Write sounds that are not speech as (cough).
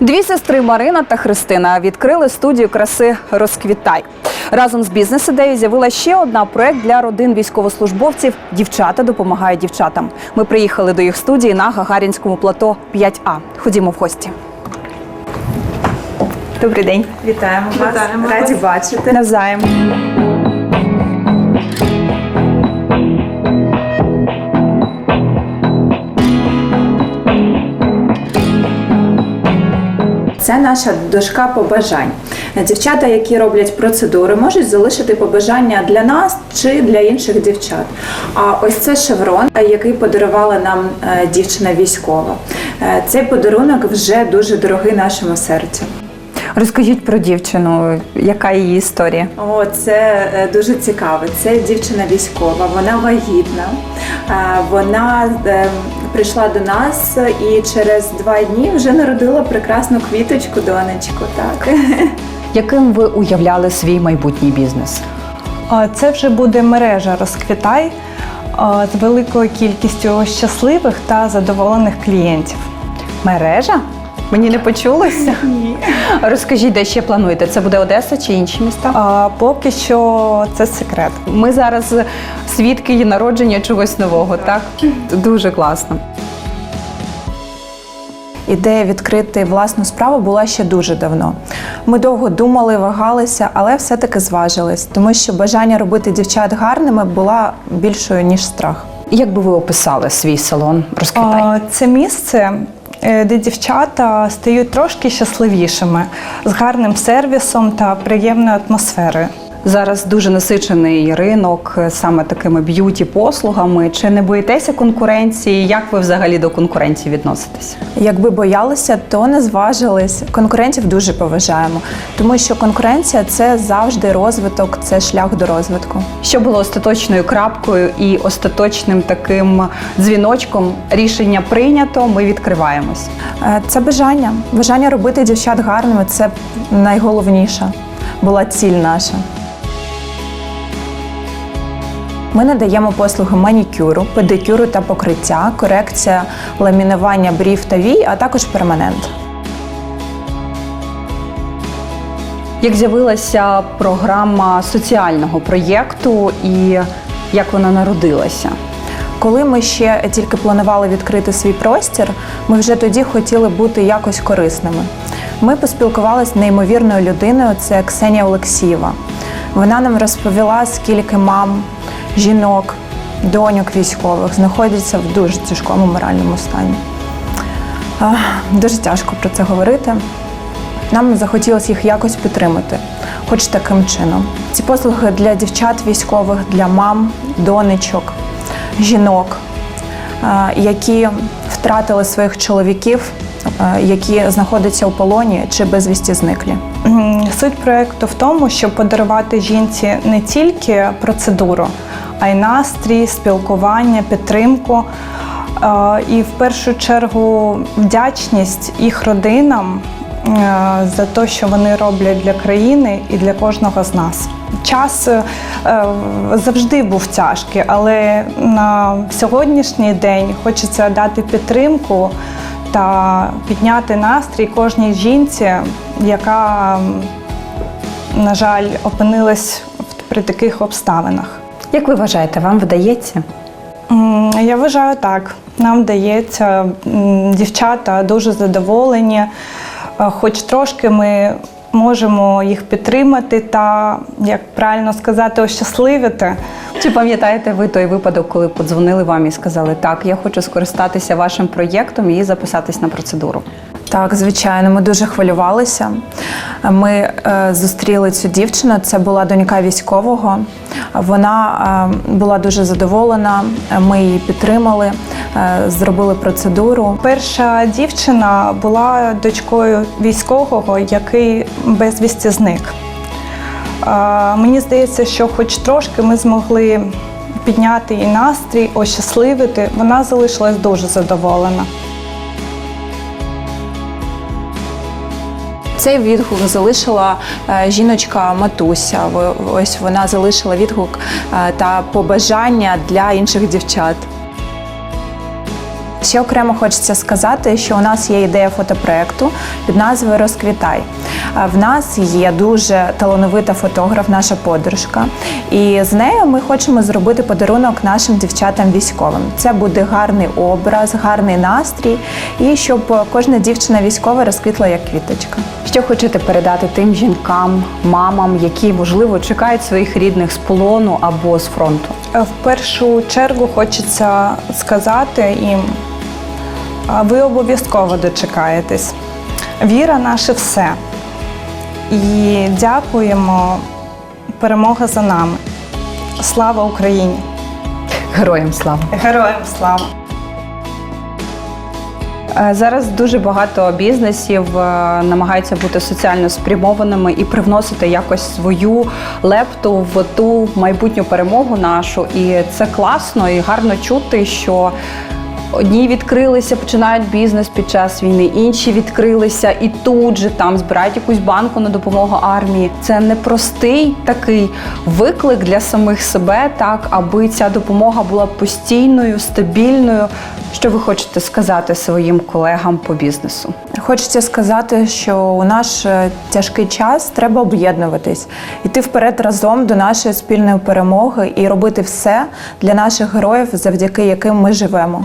Дві сестри Марина та Христина відкрили студію краси Розквітай. Разом з бізнес-ідеєю з'явила ще одна проект для родин військовослужбовців. Дівчата допомагають дівчатам. Ми приїхали до їх студії на Гагарінському плато 5А. Ходімо в гості. Добрий день. Вітаємо вас. Вітаємо Раді вас. бачити. Навзаєм. Це наша дошка побажань. Дівчата, які роблять процедури, можуть залишити побажання для нас чи для інших дівчат. А ось це шеврон, який подарувала нам е, дівчина військова. Е, Цей подарунок вже дуже дорогий нашому серцю. Розкажіть про дівчину, яка її історія? О, це е, дуже цікаво. Це дівчина військова, вона вагітна. Е, Вона е, прийшла до нас і через два дні вже народила прекрасну квіточку, донечку. Так. (laughs) Яким ви уявляли свій майбутній бізнес? Це вже буде мережа розквітай з великою кількістю щасливих та задоволених клієнтів. Мережа? Мені не почулося? Ні. Розкажіть, де ще плануєте? Це буде Одеса чи інші міста? А, Поки що це секрет. Ми зараз свідки її народження чогось нового, так? Дуже класно. Ідея відкрити власну справу була ще дуже давно. Ми довго думали, вагалися, але все-таки зважились, тому що бажання робити дівчат гарними була більшою ніж страх. Як би ви описали свій салон розквітай? Це місце, де дівчата стають трошки щасливішими, з гарним сервісом та приємною атмосферою. Зараз дуже насичений ринок е, саме такими б'юті-послугами. Чи не боїтеся конкуренції? Як ви взагалі до конкуренції відноситесь? Якби боялися, то не зважились. Конкурентів дуже поважаємо, тому що конкуренція це завжди розвиток, це шлях до розвитку. Що було остаточною крапкою і остаточним таким дзвіночком? Рішення прийнято. Ми відкриваємось. Е, Це бажання. Бажання робити дівчат гарними це найголовніша була ціль наша. Ми надаємо послуги манікюру, педикюру та покриття, корекція ламінування брів та вій, а також перманент. Як з'явилася програма соціального проєкту і як вона народилася? Коли ми ще тільки планували відкрити свій простір, ми вже тоді хотіли бути якось корисними. Ми поспілкувалися з неймовірною людиною, це Ксенія Олексієва. Вона нам розповіла, скільки мам, жінок, доньок військових знаходяться в дуже тяжкому моральному стані. Дуже тяжко про це говорити. Нам захотілося їх якось підтримати, хоч таким чином. Ці послуги для дівчат військових, для мам, донечок, жінок, які втратили своїх чоловіків, які знаходяться у полоні чи безвісті зниклі. Суть проєкту в тому, щоб подарувати жінці не тільки процедуру, а й настрій, спілкування, підтримку. Е, І в першу чергу вдячність їх родинам е, за те, що вони роблять для країни і для кожного з нас. Час е, завжди був тяжкий, але на сьогоднішній день хочеться дати підтримку та підняти настрій кожній жінці, яка, на жаль, опинилась при таких обставинах. Як ви вважаєте, вам вдається? Я вважаю так. Нам вдається, дівчата дуже задоволені, Е, хоч трошки ми можемо їх підтримати та, як правильно сказати, ощасливити. Чи пам'ятаєте ви той випадок, коли подзвонили вам і сказали, так, я хочу скористатися вашим проєктом і записатись на процедуру? Так, звичайно, ми дуже хвилювалися. Ми е, зустріли цю дівчину. Це була донька військового. Вона е, була дуже задоволена. Ми її підтримали, е, зробили процедуру. Перша дівчина була дочкою військового, який безвісті зник. Е, Мені здається, що хоч трошки ми змогли підняти її настрій, ощасливити. Вона залишилась дуже задоволена. Цей відгук залишила е, жіночка Матуся. Ось вона залишила відгук е, та побажання для інших дівчат. Ще окремо хочеться сказати, що у нас є ідея фотопроекту під назвою Розквітай. В нас є дуже талановита фотограф, наша подружка, і з нею ми хочемо зробити подарунок нашим дівчатам військовим. Це буде гарний образ, гарний настрій, і щоб кожна дівчина військова розквітла як квіточка. Що хочете передати тим жінкам, мамам, які можливо чекають своїх рідних з полону або з фронту? Е, В першу чергу хочеться сказати їм, а ви обов'язково дочекаєтесь. Віра наше все. І дякуємо. Перемога за нами. Слава Україні! Героям слава! Героям слава! Е, Зараз дуже багато бізнесів е, намагаються бути соціально спрямованими і привносити якось свою лепту в ту майбутню перемогу нашу. І це класно і гарно чути, що. Одні відкрилися, починають бізнес під час війни, інші відкрилися і тут же там збирають якусь банку на допомогу армії. Це непростий такий виклик для самих себе, так аби ця допомога була постійною, стабільною. Що ви хочете сказати своїм колегам по бізнесу? Хочеться сказати, що у наш е, тяжкий час треба об'єднуватись, іти вперед разом до нашої спільної перемоги і робити все для наших героїв, завдяки яким ми живемо.